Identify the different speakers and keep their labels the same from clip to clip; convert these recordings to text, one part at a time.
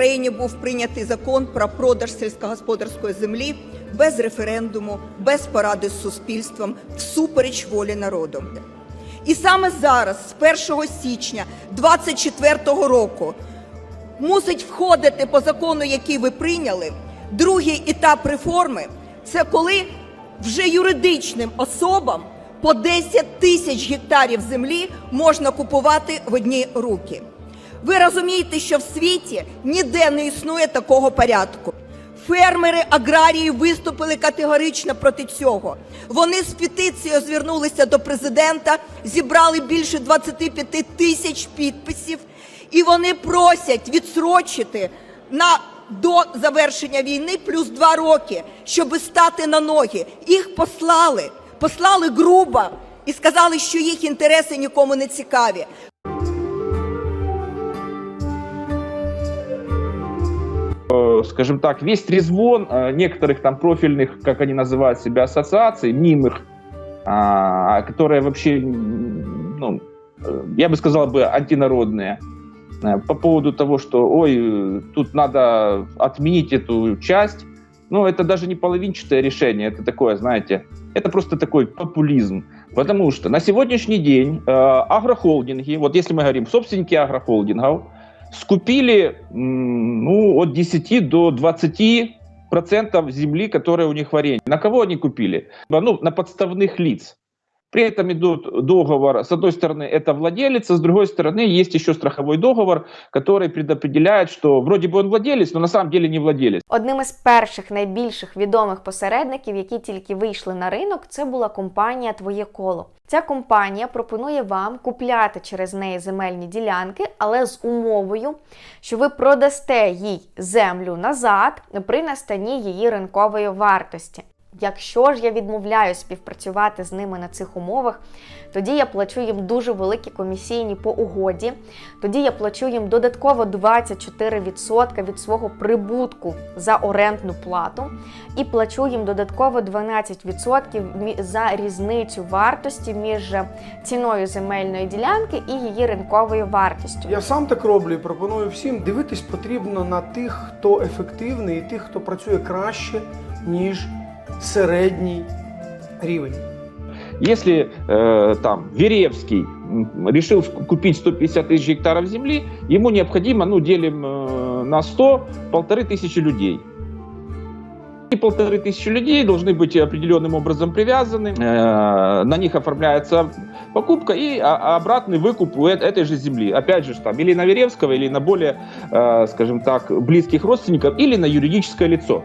Speaker 1: Україні був прийнятий закон про продаж сільськогосподарської землі без референдуму, без поради з суспільством, всупереч волі народу. І саме зараз, з 1 січня 2024 року, мусить входити по закону, який ви прийняли, другий етап реформи це коли вже юридичним особам по 10 тисяч гектарів землі можна купувати в одні руки. Ви розумієте, що в світі ніде не існує такого порядку. Фермери аграрії виступили категорично проти цього. Вони з петицією звернулися до президента, зібрали більше 25 тисяч підписів, і вони просять відсрочити на до завершення війни плюс два роки, щоб стати на ноги. Їх послали, послали грубо і сказали, що їх інтереси нікому не цікаві.
Speaker 2: Скажем так, весь трезвон э, некоторых там профильных, как они называют себя, ассоциаций, мнимых, а, которые вообще, ну, э, я бы сказал бы, антинародные, э, по поводу того, что, ой, э, тут надо отменить эту часть, ну, это даже не половинчатое решение, это такое, знаете, это просто такой популизм. Потому что на сегодняшний день э, агрохолдинги, вот если мы говорим собственники агрохолдингов, скупили ну, от 10 до 20 процентов земли, которая у них в аренде. На кого они купили? Ну, на подставных лиц. При этом идут договор, с одной стороны, это владелец, а с другой стороны, есть еще страховой договор, который предопределяет, что вроде бы он владелец, но на самом деле не владелец.
Speaker 3: Одним із перших найбільших відомих посередників, які тільки вийшли на ринок, це була компанія Твоє коло. Ця компанія пропонує вам купляти через неї земельні ділянки, але з умовою, що ви продасте їй землю назад при настанні її ринкової вартості. Якщо ж я відмовляю співпрацювати з ними на цих умовах, тоді я плачу їм дуже великі комісійні по угоді. Тоді я плачу їм додатково 24% від свого прибутку за орендну плату і плачу їм додатково 12% за різницю вартості між ціною земельної ділянки і її ринковою вартістю.
Speaker 4: Я сам так роблю і пропоную всім дивитись потрібно на тих, хто ефективний, і тих, хто працює краще, ніж середній рівень.
Speaker 2: Если э, там Веревский решил купить 150 тысяч гектаров земли, ему необходимо, ну, делим э, на 100, полторы тысячи людей. И полторы тысячи людей должны быть определенным образом привязаны, э, на них оформляется покупка и а- обратный выкуп у этой же земли. Опять же, там, или на Веревского, или на более, э, скажем так, близких родственников, или на юридическое лицо.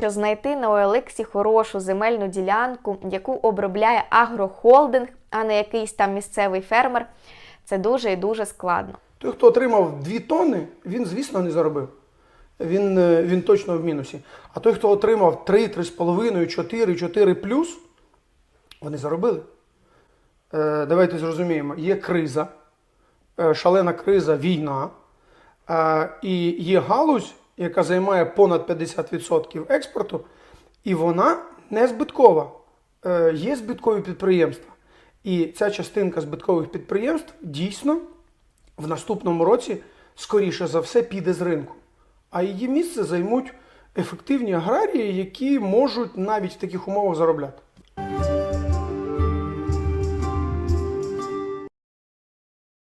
Speaker 3: Що знайти на OLX хорошу земельну ділянку, яку обробляє агрохолдинг, а не якийсь там місцевий фермер, це дуже і дуже складно.
Speaker 4: Той, хто отримав 2 тонни, він, звісно, не заробив. Він, е, він точно в мінусі. А той, хто отримав 3, 3,5, 4, 4 плюс, вони заробили. Е, давайте зрозуміємо, є криза, е, шалена криза, війна, е, і є галузь, яка займає понад 50% експорту, і вона не збиткова. Е, є збиткові підприємства. І ця частинка збиткових підприємств дійсно в наступному році, скоріше за все, піде з ринку. А її місце займуть ефективні аграрії, які можуть навіть в таких умовах заробляти.